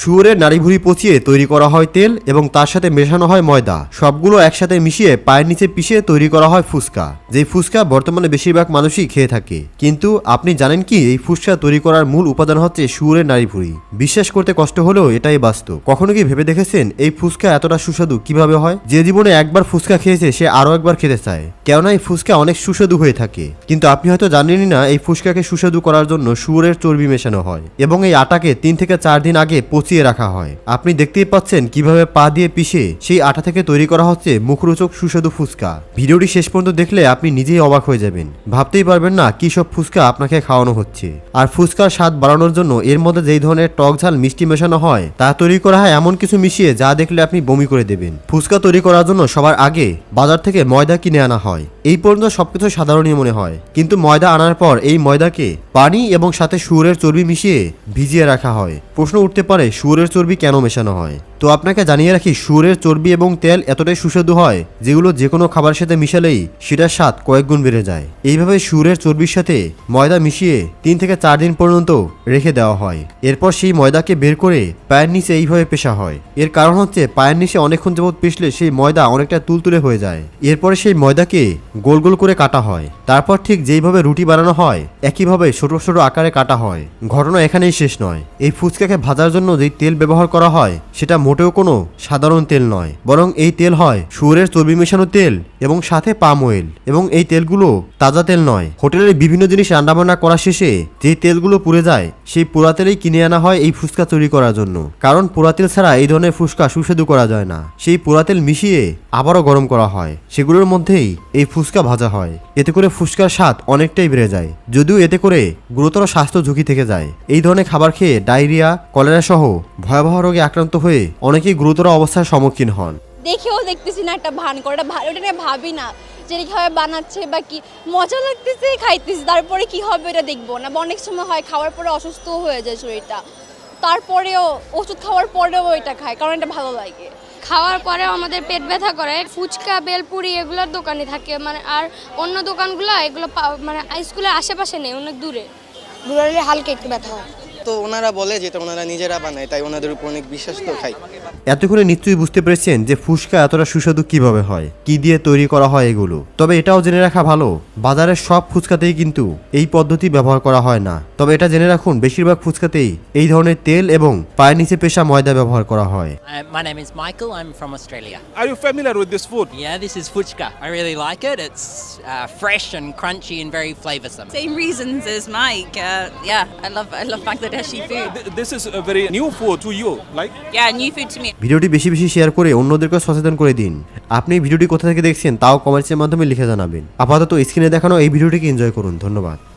শুয়োরের নাড়িভুড়ি পচিয়ে তৈরি করা হয় তেল এবং তার সাথে মেশানো হয় ময়দা। সবগুলো একসাথে মিশিয়ে পায়ের নিচে পিষে তৈরি করা হয় ফুচকা। যেই ফুচকা বর্তমানে বেশিরভাগ মানুষই খেয়ে থাকে। কিন্তু আপনি জানেন কি, এই ফুচকা তৈরি করার মূল উপাদান হচ্ছে শুয়োরের নাড়িভুড়ি। বিশ্বাস করতে কষ্ট হলেও এটাই বাস্তব। কখনো কি ভেবে দেখেছেন এই ফুচকা এতটা সুস্বাদু কীভাবে হয়? যে জীবনে একবার ফুচকা খেয়েছে, সে আরও একবার খেতে চায়। কেননা এই ফুচকা অনেক সুস্বাদু হয়ে থাকে। কিন্তু আপনি হয়তো জানেনই না, এই ফুচকাকে সুস্বাদু করার জন্য শুয়োরের চর্বি মেশানো হয়। এবং এই আটাকে তিন থেকে চার দিন আগে পচিয়ে রাখা হয়। আপনি দেখতেই পাচ্ছেন কীভাবে পা দিয়ে পিষে সেই আটা থেকে তৈরি করা হচ্ছে মুখরোচক সুস্বাদু ফুচকা। ভিডিওটি শেষ পর্যন্ত দেখলে আপনি নিজেই অবাক হয়ে যাবেন। ভাবতেই পারবেন না কি সব ফুচকা আপনাকে খাওয়ানো হচ্ছে। আর ফুচকার স্বাদ বাড়ানোর জন্য এর মধ্যে যেই ধরনের টক ঝাল, মিষ্টি মেশানো হয়, তা তৈরি করা হয় এমন কিছু মিশিয়ে যা দেখলে আপনি বমি করে দেবেন। ফুচকা তৈরি করার জন্য সবার আগে বাজার থেকে ময়দা কিনে আনা হয়। এই পর্যন্ত সবকিছু সাধারণই মনে হয়। কিন্তু ময়দা আনার পর এই ময়দাকে পানি এবং সাথে শুয়োরের চর্বি মিশিয়ে ভিজিয়ে রাখা হয়। প্রশ্ন উঠতে পারে শুয়োরের চর্বি কেন মেশানো হয়? তো আপনাকে জানিয়ে রাখি শুয়োরের চর্বি এবং তেল এতটাই সুস্বাদু হয় যেগুলো যে কোনো খাবারের সাথে মিশালেই সেটার স্বাদ কয়েক গুণ বেড়ে যায়। এইভাবে শুয়োরের চর্বির সাথে ময়দা মিশিয়ে তিন থেকে চার দিন পর্যন্ত রেখে দেওয়া হয়। এরপর সেই ময়দাকে বের করে পায়ের নিচে এইভাবে পেশা হয়। এর কারণ হচ্ছে পায়ের নিচে অনেকক্ষণ যাবত পেশলে সেই ময়দা অনেকটা তুলতুলে হয়ে যায়। এরপরে সেই ময়দাকে গোল গোল করে কাটা হয়। তারপর ঠিক যেইভাবে রুটি বানানো হয়, একইভাবে ছোট ছোট আকারে কাটা হয়। ঘটনা এখানেই শেষ নয়। এই ফুচকাকে ভাজার জন্য যেই তেল ব্যবহার করা হয়, সেটা মোটেও কোনো সাধারণ তেল নয়, বরং এই তেল হয় শুয়োরের চর্বি মেশানো তেল এবং সাথে পাম অয়েল। এবং এই তেলগুলো তাজা তেল নয়। হোটেলের বিভিন্ন জিনিস রান্নাবান্না করা শেষে যে তেলগুলো পুড়ে যায়, সেই পোড়া তেলেই কিনে আনা হয় এই ফুচকা তৈরি করার জন্য। কারণ পোড়া তেল ছাড়া এই ধরনের ফুচকা সুস্বাদু করা যায় না। সেই পোড়া তেল মিশিয়ে আবারও গরম করা হয়। সেগুলোর মধ্যেই এই ফুচকা ভাজা হয়। এতে করে ফুচকার স্বাদ অনেকটাই বেড়ে যায়। যদিও এতে করে গুরুতর স্বাস্থ্য ঝুঁকি থেকে যায়। এই ধরনের খাবার খেয়ে ডায়রিয়া, কলেরা সহ ভয়াবহ রোগে আক্রান্ত হয়ে অনেকেই গুরুতর অবস্থার সম্মুখীন হন। দেখেও দেখতেছি না একটা ভান করে ওটা নিয়ে ভাবি না যে কীভাবে বানাচ্ছে বা কি। মজা লাগতেছে খাইতেছি তারপরে কি হবে এটা দেখব না। বা অনেক সময় হয় খাওয়ার পরে অসুস্থ হয়ে যায় শরীরটা। তারপরেও ওষুধ খাওয়ার পরেও এটা খায় কারণ এটা ভালো লাগে। খাওয়ার পরে আমাদের পেট ব্যথা করে ফুচকা বেলপুরি এগুলোর দোকানে থাকে। মানে আর অন্য দোকানগুলো এগুলো পা- মানে স্কুলের আশেপাশে নেই অনেক দূরে। দূরালে হালকা একটু ব্যথা হয়। তো ওনারা বলে যেটা ওনারা নিজেরা বানায় তাই ওনাদের উপর অনেক বিশ্বাস তো খাই এতক্ষণে নিশ্চয়ই বুঝতে পেরেছেন যে ফুচকা এতটা সুস্বাদু কীভাবে হয় কি দিয়ে তৈরি করা হয় এগুলো তবে এটাও জেনে রাখা ভালো বাজারের সব ফুচকাতেই কিন্তু এই পদ্ধতি ব্যবহার করা হয় না তবে এটা জেনে রাখুন বেশিরভাগ ফুচকাতেই এই ধরনের তেল এবং পায়ের নিচে পেশা ময়দা ব্যবহার করা হয় Uh, my name is Michael. I'm from Australia. Are you familiar with this food? Yeah, this is fuchka. I really like it. It's uh, fresh and crunchy and very flavoursome. Same reasons as Mike. Uh, yeah, I love I love Food. Th- This is a very new food to you, like? Yeah, new food to me. ভিডিওটি বেশি বেশি share করে অন্যদেরকে সচেতন করে দিন। আপনি ভিডিওটি কোথা থেকে দেখছেন তাও কমেন্টসের মাধ্যমে লিখে জানাবেন। আপাতত স্ক্রিনে দেখানো এই ভিডিওটিকে এনজয় করুন। ধন্যবাদ।